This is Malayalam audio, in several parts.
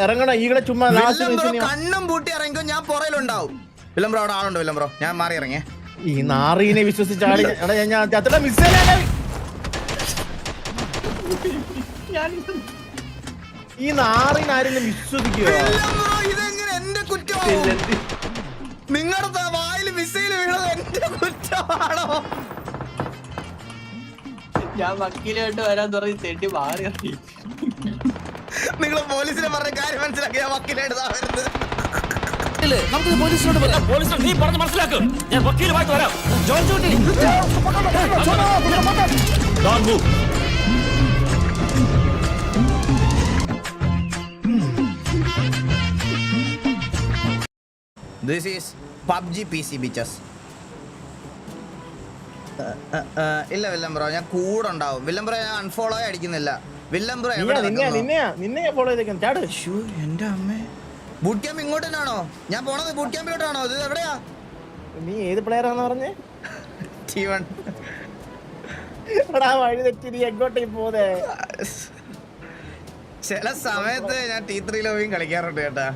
ഇറങ്ങണ? ഈകളെ ചുമ്മാ കണ്ണും പൂട്ടി ഇറങ്ങിക്കോ ഞാൻ പുറയിലുണ്ടാവും വില്ലം ബ്രോ അവിടെ ആളുണ്ട് വില്ലം ബ്രോ. ഞാൻ മാറി ഇറങ്ങിയേ. ഈ നാറീനെ വിശ്വസിച്ചാളി എടാ ഞാൻ- ചത്തട മിസ് ഈ നാറിനെ ആരെങ്കിലും ബ്രോ ഇതെങ്ങനെ എന്റെ കുറ്റമാണ് നിങ്ങളുടെ വായിൽ മിസൈൽ വീണത് എന്റെ കുറ്റമാണോ? ഞാൻ വക്കീലായിട്ട് വരാൻ തുടങ്ങി തെണ്ടി മാറി ഇറങ്ങി. നിങ്ങൾ പോലീസിനെ പറഞ്ഞ കാര്യം മനസ്സിലാക്കി ഞാൻ വക്കീലായിട്ട് വരുന്നത്. നമുക്ക് പോലീസിനോട് പറയാം. പോലീസിനോട് നീ പറഞ്ഞ് മനസ്സിലാക്കും. ഞാൻ വക്കീലുമായിട്ട് വരാം ജോൺ ജോട്ടി. Don't move. This is PUBG P C bitches ഇല്ല വില്ലംബ്രോ ഞാൻ കൂടെ ഉണ്ടാവും. വില്ലംബ്രോ ഞാൻ അൺഫോളോ അടിക്കുന്നില്ല. വില്ലം ബ്രോ എന്റെ അമ്മേ. ബൂട്ട് ക്യാമ്പ് ഇങ്ങോട്ട് തന്നെയാണോ ഞാൻ പോണത് ബൂട്ട് ക്യാമ്പിലോട്ടാണോ ഇത് എവിടെയാ? നീ ഏത് പ്ലെയർ ആണെന്ന് പറഞ്ഞേ? ടീവൺ എടാ വഴി തെറ്റി നീ എങ്ങോട്ടേക്ക് പോതേ ചില സമയത്ത് ഞാൻ ടീ ത്രീ ലോബിയും കളിക്കാറുണ്ട് കേട്ടാ.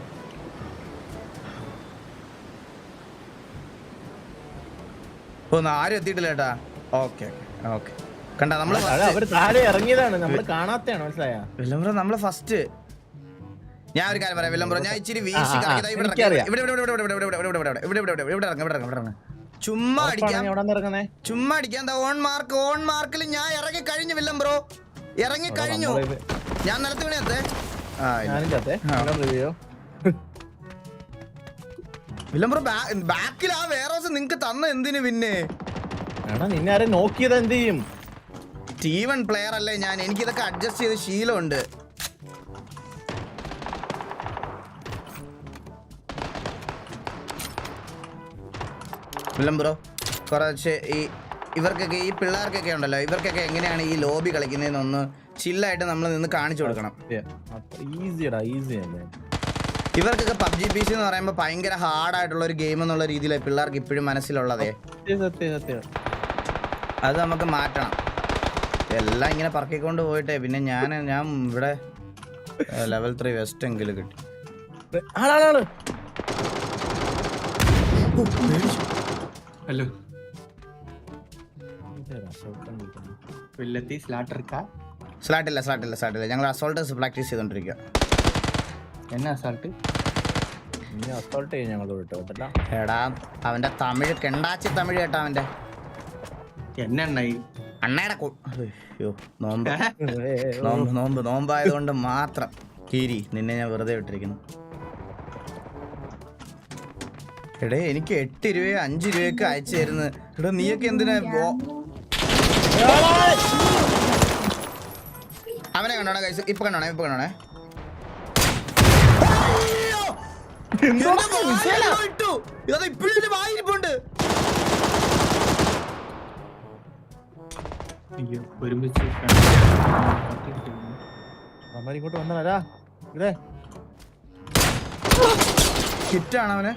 ഒന്ന് ആരും എത്തിയിട്ടില്ല ചേട്ടാ ഓക്കെ ഓക്കെ കണ്ട നമ്മൾ അതെ അവർ താഴെ ഇറങ്ങിയതാണ് നമ്മൾ കാണാത്തയാണ് മനസ്സിലായ വില്ലംബ്രോ നമ്മൾ ഫസ്റ്റ് ഞാൻ ഒരു കാര്യം പറയാം വില്ലംബ്രോ ഞാൻ ഇച്ചിരി വീശി ആ, ആ, കറക്കി ദാ ഇവിടെ ഇറങ്ങി. എനിക്കറിയാം. ഇവിടെ ഇവിടെ ഇവിടെ ഇവിടെ ഇവിടെ ഇവിടെ ഇവിടെ ഇവിടെ ഇവിടെ ഇവിടെ ഇവിടെ ഇവിടെ ഇറങ്ങി ഇവിടെ ഇറങ്ങി ഇവിടെ ഇറങ്ങി ചുമ്മാ അടിക്കാം എവിടെ ഇറങ്ങുന്നേ ചുമ്മാ അടിക്കാൻ ഓൺ മാർക്ക് ഓൺ മാർക്കിൽ ഞാൻ ഇറങ്ങി കഴിഞ്ഞു വില്ലം ബ്രോ ഇറങ്ങി കഴിഞ്ഞു നമ്മളിത് ഞാൻ നിലത്ത് വീണത്തെ. ഞാനും ചത്തേ റിവ്യൂ വില്ലം ബ്രോ ബാക്കിൽ ആ വേറെ നിങ്ങൾക്ക് നിങ്ങക്ക് തന്ന എന്തിനു പിന്നെ എടാ നിന്നെ ആരെ നോക്കിയത് എന്ത് ചെയ്യും വൺ പ്ലെയർ അല്ലേ ഞാൻ? എനിക്ക് ഇതൊക്കെ അഡ്ജസ്റ്റ് ചെയ്ത് ശീലമുണ്ട്. ബ്രോ കുറച്ച് ഈ ഇവർക്കൊക്കെ ഈ പിള്ളേർക്കൊക്കെ ഉണ്ടല്ലോ ഇവർക്കൊക്കെ എങ്ങനെയാണ് ഈ ലോബി കളിക്കുന്നതെന്നൊന്ന് ചില്ലായിട്ട് നമ്മൾ നിന്ന് കാണിച്ചു കൊടുക്കണം. ഈസിയടാ ഈസി അല്ലേ? ഇവർക്കൊക്കെ പബ്ജി പി സി എന്ന് പറയുമ്പോൾ ഭയങ്കര ഹാർഡായിട്ടുള്ള ഒരു ഗെയിം എന്നുള്ള രീതിയിലാണ് പിള്ളേർക്ക് ഇപ്പോഴും മനസ്സിലുള്ളതേ. അത് നമുക്ക് മാറ്റണം. എല്ലാം ഇങ്ങനെ പറക്കിക്കൊണ്ട് പോയിട്ടേ. പിന്നെ ഞാൻ ഞാൻ ഇവിടെ ലെവൽ ത്രീ വെസ്റ്റ് എങ്കിലും കിട്ടി. ഹലോ വില്ലത്തി സ്ലാട്ടർ കാ സ്ലാട്ടില്ല സ്ലാട്ടില്ല സ്ലാട്ടില്ല ഞങ്ങൾ അസോൾട്ടേഴ്സ് പ്രാക്ടീസ് ചെയ്തോണ്ടിരിക്കുക എന്നാ അസോൾട്ട് ഇനി അസോൾട്ട് ചെയ്യും ഞങ്ങൾ എടാ അവന്റെ തമിഴ് കെണ്ടാച്ചി തമിഴ് കേട്ടാ അവന്റെ. എന്നെണ്ണായി. അണ്ണയുടെ അയ്യോ നോമ്പ്. നോമ്പ് നോമ്പ് നോമ്പായതുകൊണ്ട് മാത്രം കീരി നിന്നെ ഞാൻ വെറുതെ വിട്ടിരിക്കുന്നു. എടേ എനിക്ക് എട്ട് രൂപയോ അഞ്ച് രൂപയൊക്കെ അയച്ചു തരുന്നത് എടാ നീയൊക്കെ എന്തിനാ അവനെ കണ്ടോണേ കൈസ് ഇപ്പൊ കണ്ടോണേ ഇപ്പൊ കണ്ടോണേ എന്റെ അയ്യോ ഒരുമിച്ച് അമ്മ ഇങ്ങോട്ട് വന്നടാ ഇതേ. ഹിറ്റാണ് അവനെ.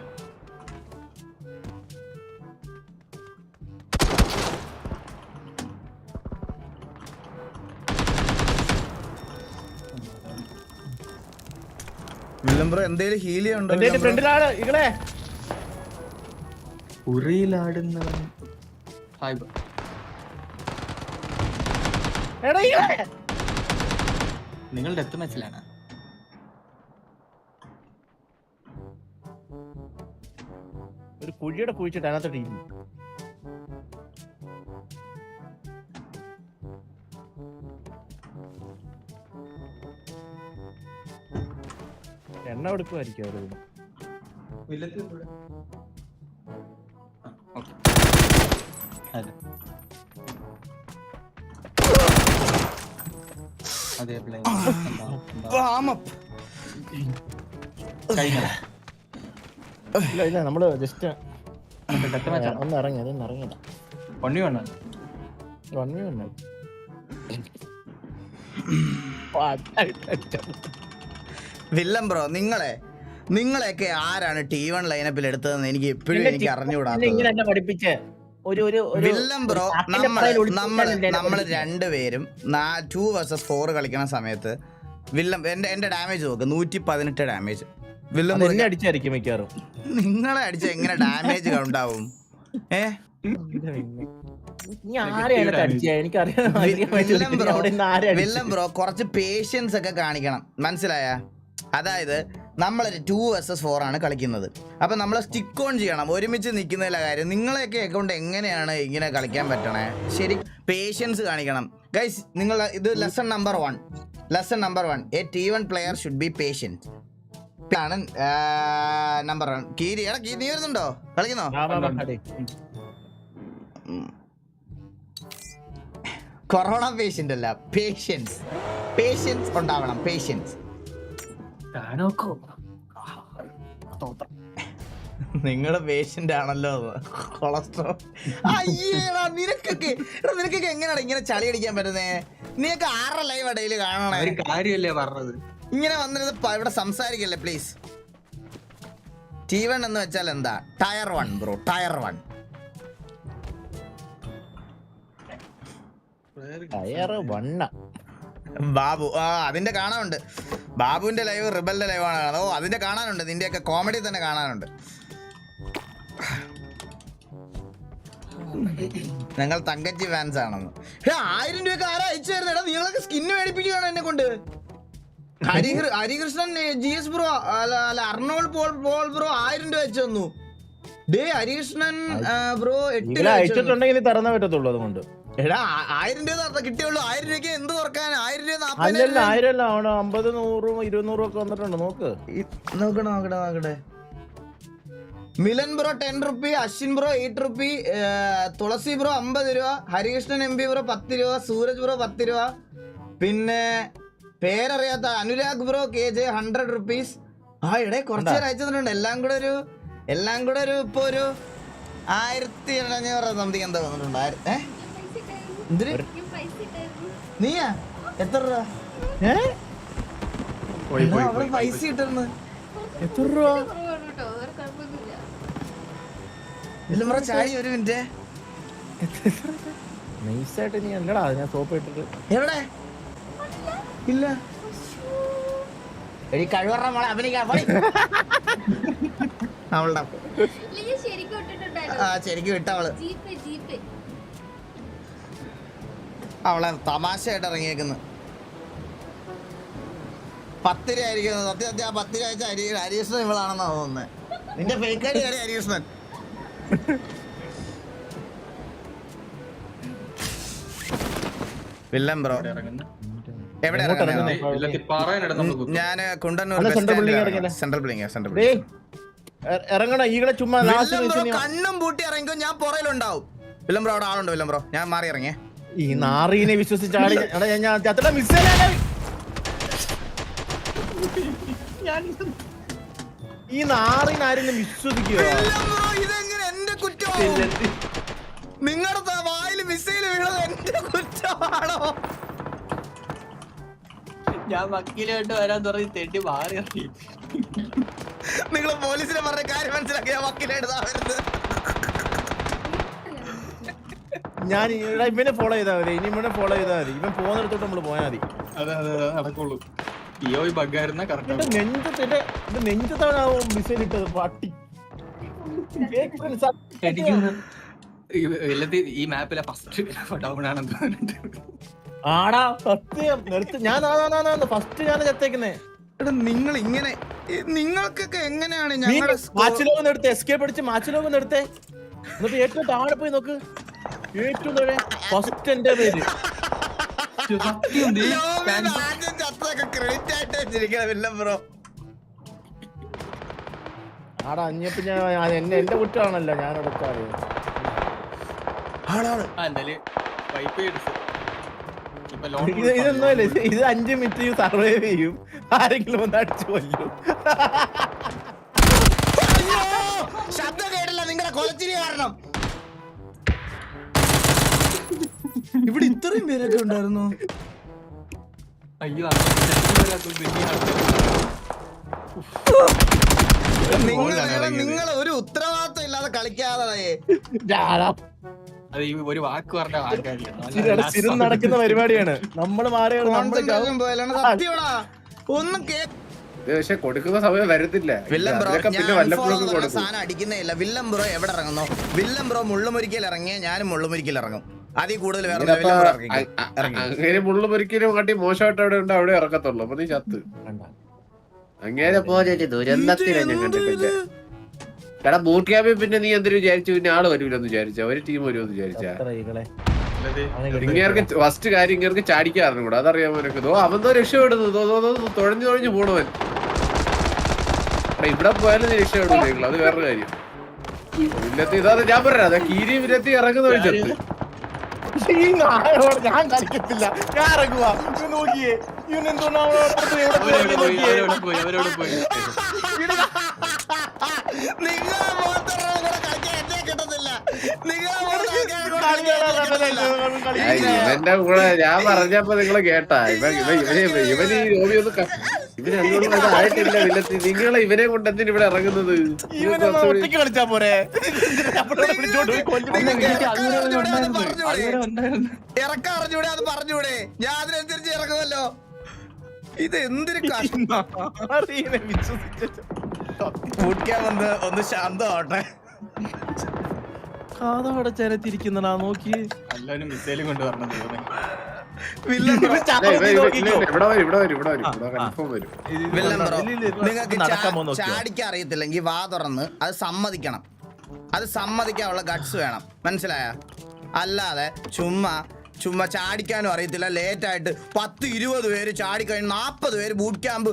വില്ലംബ്രോ എന്തേലും ഹീലിയ ഉണ്ടോ ഫ്രണ്ടിലാണ് ഇങ്ങളെ ഉറിയിലാടുന്നവൻ. ഇങ്ങളെ നിങ്ങൾ ഡെത്ത് മാച്ചിലാണ് ഒരു കുഴിയുടെ കുഴിച്ചിട്ട് അതിനകത്ത് ടീം എണ്ണ എടുക്കുമായിരിക്കും അവർ വില്ലത്തിൽ അതെ. ഇല്ല ഇല്ല നമ്മൾ ജസ്റ്റ് ഒന്ന് ഇറങ്ങി അതൊന്നും ഇറങ്ങിയതാ. വണ്ണി വേണം വണ്ണി വ്യൂ ഉണ്ട് വില്ലം ബ്രോ നിങ്ങളെ നിങ്ങളെയൊക്കെ ആരാണ് ടി വൺ ലൈനപ്പിൽ എടുത്തതെന്ന് എനിക്ക് ഇപ്പോഴും എനിക്ക് അറിഞ്ഞുകൂടാ പഠിപ്പിച്ച്. ഒരു ഒരു ബ്രോ നമ്മൾ നമ്മൾ രണ്ടുപേരും ടു വേഴ്സസ് ഫോർ കളിക്കുന്ന സമയത്ത് വില്ലം എന്റെ ഡാമേജ് നോക്ക് നൂറ്റി പതിനെട്ട് ഡാമേജ് വില്ലം നിന്നെ അടിച്ചായിരിക്കും മിക്കവാറും. നിങ്ങളെ അടിച്ച എങ്ങനെ ഡാമേജ് ഉണ്ടാവും? ഏ? വില്ലം ബ്രോ കുറച്ച് പേഷ്യൻസ് ഒക്കെ കാണിക്കണം. മനസ്സിലായ? അതായത് നമ്മളൊരു ടു വേഴ്സസ് ഫോർ ആണ് കളിക്കുന്നത്. അപ്പോൾ നമ്മൾ സ്റ്റിക്ക് ഓൺ ചെയ്യണം. ഒരുമിച്ച് നിൽക്കുന്നതിലെ കാര്യം നിങ്ങളെയൊക്കെ അക്കൗണ്ട് എങ്ങനെയാണ് ഇങ്ങനെ കളിക്കാൻ പറ്റണേ? ശരി പേഷ്യൻസ് കാണിക്കണം. ഗൈസ് നിങ്ങൾ ഇത് lesson number one lesson number one a T one player should be patience ആണ് നമ്പർ വൺ കീരി എടാ കീരി നീ വരുന്നുണ്ടോ? കളിക്കുന്നോ? കൊറോണ പേഷ്യന്റ് അല്ല പേഷ്യൻസ് പേഷ്യൻസ് ഉണ്ടാവണം പേഷ്യൻസ് നിങ്ങളുടെ പേഷ്യന്റ് ആണല്ലോ കൊളസ്ട്രോൾ. അയ്യേടാ നിനക്കൊക്കെ. എടാ നിനക്കൊക്കെ എങ്ങനെയാണ് ഇങ്ങനെ ചളി അടിക്കാൻ പറ്റുന്നേ? നിനക്ക് ആരുടെ ലൈവ് ഇടയിൽ കാണണേ? ഒരു കാര്യമല്ലേ പറഞ്ഞത്? ഇങ്ങനെ വന്നിരുന്ന് പ- ഇവിടെ സംസാരിക്കല്ലേ പ്ലീസ് ടി വൺ എന്ന് വെച്ചാൽ എന്താ? Tier one bro tier one tier വണ്ണ Babu ആ അതിന്റെ കാണാനുണ്ട്. ബാബുവിന്റെ ലൈവ് റിബലിന്റെ ലൈവാണ് ഓ അതിന്റെ കാണാനുണ്ട്. നിന്റെയൊക്കെ കോമഡി തന്നെ കാണാനുണ്ട്. ഞങ്ങൾ തങ്കച്ചി ഫാൻസ് ആണെന്ന്. ആയിരം രൂപയൊക്കെ ആരാ അയച്ചു തരുന്നത് എടാ നിങ്ങളൊക്കെ സ്കിന്ന് മേടിപ്പിക്കുകയാണ് എന്നെ കൊണ്ട്. ഹരികൃഷ്ണൻ ജി എസ് ബ്രോ അല്ല അർണോൾ പോൾ പോൾ ബ്രോ ആയിരം രൂപ അയച്ചു തന്നു. ഡേ ഹരികൃഷ്ണൻ ബ്രോ എട്ട് അയച്ചിട്ടുണ്ടെങ്കിൽ തറന്നേ പറ്റത്തുള്ളൂ അതുകൊണ്ട്. എടാ ആ- ആയിരം രൂപ തറ- കിട്ടിയുള്ളൂ. ആയിരം രൂപയ്ക്ക് എന്ത് തുറക്കാൻ? ആയിരം രൂപ അല്ലല്ല രൂപ. ആയിരം അല്ല അവിടെ അമ്പത് നൂറും ഇരുന്നൂറും ഒക്കെ വന്നിട്ടുണ്ട് നോക്ക്. നോക്കട്ടെ നോക്കട്ടെ Milan bro ten rupee Ashwin bro eight rupee Tulasi bro അമ്പത് രൂപ ഹരികൃഷ്ണൻ എം പി ബ്രോ പത്ത് രൂപ സൂരജ് ബ്രോ പത്ത് രൂപ. പിന്നെ പേരറിയാത്ത Anurag bro K J hundred rupees ആ ഇടേ കുറച്ച് പേര് അയച്ചു തന്നിട്ടുണ്ട്. എല്ലാം കൂടെ ഒരു എല്ലാം കൂടെ ഒരു ഇപ്പൊ ഒരു ആയിരത്തി അഞ്ഞൂറ് സംതിങ് എന്താ വന്നിട്ടുണ്ട്. ആയിരത്തി ഏ? എന്തിന് നീയാ? എത്ര രൂപ? അവിടെ പൈസ ഇട്ടിരുന്നു? എത്ര രൂപ? ഇല്ല ചാടി ഒരു മിനിറ്റ്. നൈസായിട്ട് നീ അല്ലടാ ഞാൻ സോപ്പ് ഇട്ടിട്ട്. എവിടെ? ഇല്ല. എടി കഴിവറ മോളെ അഭിനയിക്കാൻ പോടി. അവളുടെ ശരിക്കും ആ ശരിക്കും വിട്ട അവൾ തമാശയായിട്ട് ഇറങ്ങിയേക്കുന്നു. പത്ത് രൂപ ആയിരിക്കും സത്യം സത്യം ആ പത്ത് രൂപ അയച്ച ഹരി ഹരീഷ്ണൻ ഇവളാണെന്നാ തോന്നുന്നത് നിന്റെ ഫേക്ക് ഐഡി കയറി ഹരീഷ്ണൻ വില്ലൻ ബ്രോ. എവിടെ ഞാൻ? ഞാൻ Kundannoor central building? Central building ഇറങ്ങണ ഈകളെ ചുമ്മാ കണ്ണും പൂട്ടി ഇറങ്ങിക്കോ ഞാൻ പുറയിലുണ്ടാവും. വില്ലംബ്രോ അവിടെ ആളുണ്ട് വില്ലംബ്രോ ഞാൻ മാറി ഇറങ്ങിയേ. ഈ നാറീനെ വിശ്വസിച്ച് ആളി എടാ ഞാൻ ചത്തട മിസ് ഈ നാറിനെ ആരെങ്കിലും വിശ്വസിക്കുക ഇതെങ്ങനെ എന്റെ കുറ്റമാണോ നിങ്ങളുടെ വായിൽ മിസൈൽ വീണത് എന്റെ കുറ്റമാണോ? ഞാൻ വക്കീലായിട്ട് വരാൻ തുടങ്ങി തെണ്ടി മാറി നിങ്ങൾ പോലീസിനെ പറഞ്ഞ കാര്യം മനസ്സിലാക്കി ഞാൻ വക്കീലായിട്ട് താ വരുന്നത്. ഞാൻ ഇവിടെ ഇവനെ ഫോളോ ചെയ്താൽ മതി. ഇനി ഇവനെ ഫോളോ ചെയ്താൽ മതി. ഇവൻ പോകുന്നിടത്തോട്ട് നമ്മൾ പോയാൽ മതി. അതെ അതെ നടക്കുള്ളൂ. കറക്റ്റ് മിസൈൽ ഇട്ടത്. പട്ടി. ഈ മാപ്പിലെ ഫസ്റ്റ് ഡൗൺ ആണെന്ന് തോന്നുന്നുണ്ട് ആടാ സത്യം. നിർത്ത്. ഞാൻ ഫസ്റ്റ് ഞാൻ ചത്തേക്കുന്നേ. നിങ്ങൾ ഇങ്ങനെ നിങ്ങൾക്കൊക്കെ എങ്ങനെയാണ് ഞങ്ങളുടെ എടുത്ത് എസ്കേപ്പ് അടിച്ച് മാച്ച് ലോകം എടുത്തേ എന്നിട്ട് ഏറ്റവും താഴെ പോയി നോക്ക്. ഏറ്റവും ഫസ്റ്റ് എന്റെ പേര്. ബ്രോ ആടാ അഞ്ഞപ്പോ ഞാൻ എന്നെ എന്റെ കുറ്റമാണല്ലോ ഞാൻ എടുക്കാറ്. ഇത് ഇതൊന്നുമല്ല ഇത് ഇത് അഞ്ച് മിനിറ്റ് സർവൈവ് ചെയ്യും. ആരെങ്കിലും ഒന്ന് അടിച്ചു കൊല്ലും. ശബ്ദം കേട്ടില്ല നിങ്ങളെ കൊലച്ചിരി കാരണം. ഇവിടെ ഇത്രയും പേരൊക്കെ ഉണ്ടായിരുന്നു. അയ്യോ നിങ്ങൾ ഒരു ഉത്തരവാദിത്വം ഇല്ലാതെ കളിക്കാതെ ഒരു വാക്ക് പറഞ്ഞ വാക്കാണ് നടക്കുന്ന പരിപാടിയാണ്. നമ്മൾ ഒന്നും പക്ഷെ കൊടുക്കുന്ന സമയം വരത്തില്ല. വില്ലം ബ്രോ സാധനം അടിക്കുന്നേ ഇല്ല. വില്ലം ബ്രോ എവിടെ ഇറങ്ങുന്നു? വില്ലം ബ്രോ മുള്ളുമുരിക്കൽ ഇറങ്ങിയ ഞാനും മുള്ളുമുരിക്കൽ ഇറങ്ങും. അതിൽ കൂടുതൽ അങ്ങനെ മുള്ളു പൊരിക്കലും കാട്ടി മോശമായിട്ട് അവിടെ ഉണ്ട് അവിടെ ഇറക്കത്തുള്ളൂ. അപ്പൊ നീ ചത്ത്. അങ്ങനെ പോലെ ദുരന്തത്തിനെ ഞാൻ കണ്ടിട്ടില്ല. എടാ ബൂട്ട് ക്യാമ്പിൽ പിന്നെ നീ എന്തിനു വിചാരിച്ചു? പിന്നെ ആൾ വരൂലെന്ന് വിചാരിച്ച? ഒരു ടീം വരുമെന്ന് വിചാരിച്ച? ഇങ്ങേർക്ക് ഫസ്റ്റ് കാര്യം ഇങ്ങേർക്ക് ചാടിക്കാറുണ്ട് കൂടെ. അതറിയാൻ നിനക്ക് ദോ അവന്തോ രക്ഷപ്പെടുന്നു. തുഴഞ്ഞു തുഴഞ്ഞു പോണവൻ. ഇവിടെ പോയാലും നീ രക്ഷപ്പെടുന്നു നിങ്ങൾ അത് വേറൊരു കാര്യം. വില്ലത്തി ഇതാ ഞാൻ പറയാം അതാ കീരി വില്ലത്തി ഇറങ്ങുന്ന വഴി നായോട് ഞാൻ കളിക്കത്തില്ല. ഞാൻ ഇറങ്ങുക ഇത് നോക്കിയേ. ഇവൻ എന്തോന്ന് നിങ്ങൾ ഇവന്റെ കൂടെ ഞാൻ പറഞ്ഞപ്പോ നിങ്ങൾ കേട്ടാ. ഇവൻ ഇവൻ ഇവന് ഇവൻ ഈ ഒന്ന് ഇവർ ആയിട്ടില്ല നിങ്ങളെ ഇവനെ കൊണ്ട് ഇവിടെ ഇറങ്ങുന്നത്? ഇവനെ ഒറ്റയ്ക്ക് കളിച്ചാ പോരെ? ഇറക്ക അത് പറഞ്ഞൂടെ. ഞാൻ അതിനനുസരിച്ച് ഇറങ്ങുന്നല്ലോ ഇത് എന്തൊരു വിശ്വസിച്ചു ഒന്ന് ശാന്തമാട്ടെ കാതവിടെ ചേരത്തിരിക്കുന്നടാ നോക്കി. എല്ലാവരും മിസൈലും കൊണ്ട് ചാടിക്കാൻ അറിയത്തില്ലെങ്കിൽ വാ തുറന്ന് അത് സമ്മതിക്കണം. അത് സമ്മതിക്കാനുള്ള ഗട്സ് വേണം. മനസ്സിലായ? അല്ലാതെ ചുമ്മാ ചുമ്മാ ചാടിക്കാനും അറിയത്തില്ല. ലേറ്റായിട്ട് പത്ത് ഇരുപത് പേര് ചാടിക്കഴിഞ്ഞ് നാപ്പത് പേര് ബൂട്ട് ക്യാമ്പ്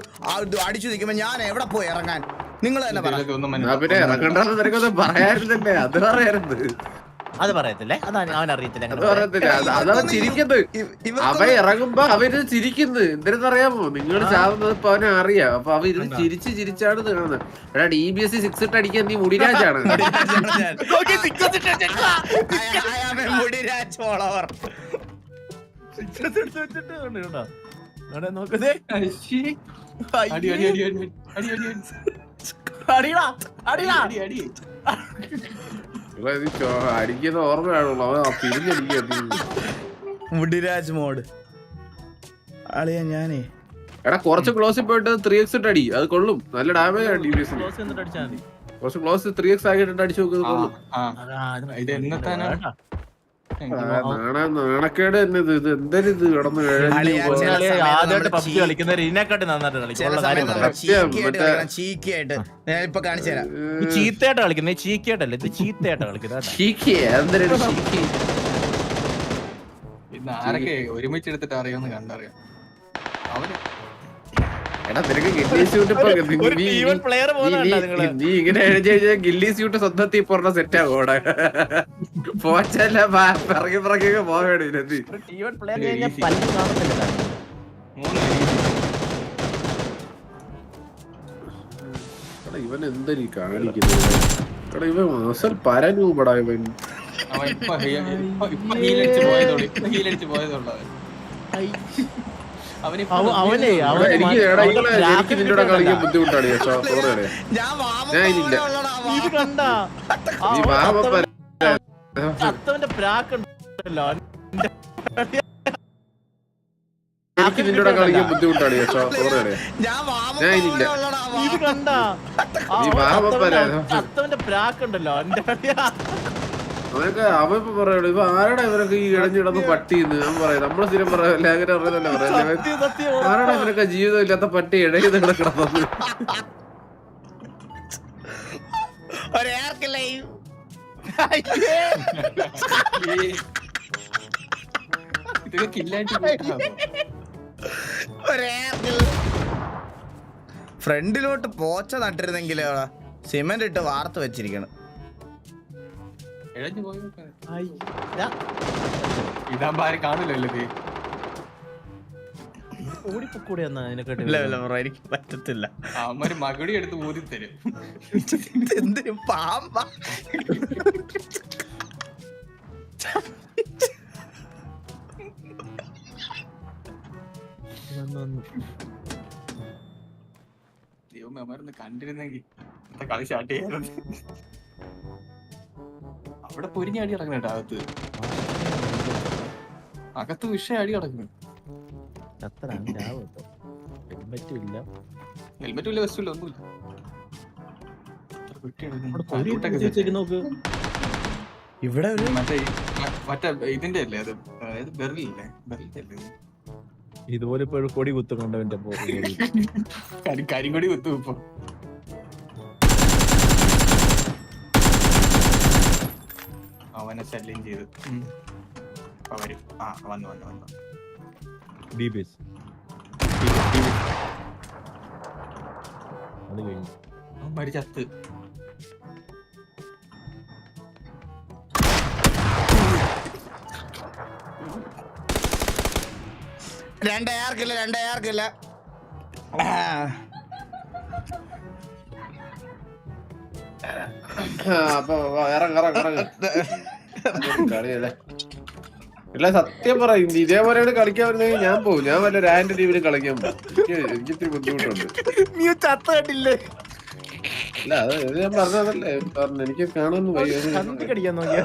അടിച്ചു നിൽക്കുമ്പോ ഞാൻ എവിടെ പോയി ഇറങ്ങാൻ? നിങ്ങൾ തന്നെ പറയാം അത് പറയത്തില്ലേ? അതാണ് അവൻ അറിയത്തില്ല അതാണ് ചിരിക്കുന്നത്. അവൻ ഇറങ്ങുമ്പോ അവർ ചിരിക്കുന്നു. എന്തിനെന്നറിയാമോ? നിങ്ങൾ ചാവുന്നത് ഇപ്പൊ അവനെ അറിയാം. അപ്പൊ അവ ഇരുന്ന് ചിരിച്ച് ചിരിച്ചാണ് തീർന്നത്. കാണുന്നത് എടാ D B S C six ഇട്ട് അടിക്കാൻ നീ മുടിരാജാണ്. ഞാൻ. നോക്കി six വെച്ചിട്ട് I am a മുടിരാജ് എടുത്ത് വെച്ചിട്ട് ഉണ്ട് കേട്ടോ. ഇവിടെ നോക്കുന്നേ അടി അടി അടി അടി അടി അടി അടി. അടിടാ അടിടാ അടി അടി ചോ- അടിക്കുന്ന ഓർമ്മയാണുള്ളൂ അവൻ മുടിരാജ് മോഡ്. അളിയാ ഞാനേ. എടാ കുറച്ച് ക്ലോസ് പോയിട്ട് ത്രീ എക്സ് ഇട്ട് അടി അത് കൊള്ളും. നല്ല ഡാമേജ് ആണ് ഡി എസ് കുറച്ച് ക്ലോസ് ത്രീ എക്സ് ആക്കിയിട്ട് അടിച്ചു നോക്കുന്നത് കൊള്ളും. ഇത്. പബ്ജി നന്നായിട്ട് ഞാൻ കാണിച്ചു തരാം. ചീത്തയായിട്ട് കളിക്കുന്നേ ചീക്കയായിട്ടല്ല ഇത് ചീത്തയായിട്ട് കളിക്കുന്നത് ഒരുമിച്ചെടുത്തിട്ട് ഒരുമിച്ച് എടുത്തിട്ട് അറിയാമെന്ന് കണ്ടറിയാം. നീ ഇങ്ങനെ എഴുതി ഗില്ലി സ്യൂട്ട് സ്വന്തത്തിൽ പോറണ സെറ്റ് ആകോടെ പോച്ചല്ല പിറകെ പിറകെ പോകണം ഇതിനകത്ത്. ഇവൻ എന്തായി കാണിക്കുന്നത്? എടാ ഇവൻ അസൽ പരനൂപടാ ഇവൻ. ഇപ്പൊ ഹീലടിച്ച് പോയതോടെ ഇപ്പൊ ഹീലടിച്ച് പോയതുള്ളവൻ അവനെ ഞാൻ ഇല്ല. എനിക്ക് നിന്നോട് കളിക്കാൻ ബുദ്ധിമുട്ടാണ് കേട്ടോ സോറിയാണ് ഞാൻ ഇല്ല. പ്രാക്കുണ്ടല്ലോ എന്റെ അവനൊക്കെ അവൻ ഇപ്പൊ പറയണു ഇപ്പൊ ആരാടാ ഇവരൊക്കെ ഈ ഇടഞ്ഞിടന്ന് പട്ടിന്ന്? ഞാൻ പറയാം. നമ്മൾ സ്ഥിരം പറയാം. അങ്ങനെ പറയുന്നല്ലേ പറയാം ആരാടാ ഇവരൊക്കെ ജീവിതം ഇല്ലാത്ത പട്ടി ഇടയിൽ കിടക്കണം കിടന്നത്. ഫ്രണ്ടിലോട്ട് പോച്ച നട്ടിരുന്നെങ്കിലോ സിമെന്റ് ഇട്ട് വാർത്ത് വെച്ചിരിക്കണം. ഇഴഞ്ഞു പോയി ഇതാകുമ്പോ ആരും കാണില്ലല്ലോ ഇത്. ഓടിപ്പൊക്കൂടെ എന്നാ അതിനെക്കാട്ടി ഇല്ല ഇല്ല ബ്രോ എനിക്ക് പറ്റത്തില്ല. അമ്മര് മകുടി എടുത്ത് ഊതി തരും. എന്തിനു പാമ്പ? ദൈവമേ അവന്മാരൊന്ന് കണ്ടിരുന്നെങ്കിൽ കളി സ്റ്റാർട്ട് ചെയ്യാറുണ്ട് അവിടെ പൊരിഞ്ഞ അടി കിടക്കണ അകത്ത്. അകത്ത് വിഷയ അടി കിടക്കുന്നു. അത്ര ഹെൽമെറ്റും ഇല്ല. ഹെൽമെറ്റ് ഇല്ല വെസ്റ്റും ഇല്ല ഒന്നുമില്ല. ഇവിടെ ഒരു മറ്റേ മറ്റേ ഇതിന്റെ അല്ലേ അത്? അതായത് ബെറിലില്ലേ? ബെറിലിന്റെ അല്ലേ ഇത്? ഇതുപോലെ ഇപ്പൊ കൊടി കുത്തുന്നുണ്ടോ എന്റെ കരിങ്കൊടി കുത്തും ഇപ്പൊ. അവനെ ശല്യം ചെയ്ത്. അപ്പൊ വരും ആ വന്നു വന്നു വന്നു. ഡി ബേസ് അത് കഴിഞ്ഞു. അവൻ മരിച്ചത്ത് രണ്ടയാർക്കില്ല രണ്ടയാർക്കില്ല അപ്പൊ ഇറങ്ങ ഇറങ്ങ ഇറങ്ങ്. ഇല്ല സത്യം പറ ഇതേ ഇതേപോലെയാണ് കളിക്കാൻ വരുന്നത് ഞാൻ പോകും ഞാൻ വല്ല രാൻഡ് ടീമിന് കളിക്കാൻ പോകും എനിക്ക് എനിക്ക് ഇത്തിരി ബുദ്ധിമുട്ടുണ്ട്. നീ ചത്ത കണ്ടില്ലേ? അല്ല അത് ഇത് ഞാൻ പറഞ്ഞതല്ലേ. പറഞ്ഞു എനിക്ക് കാണുന്നു കന്തി കടിക്കാൻ നോക്കിയാ.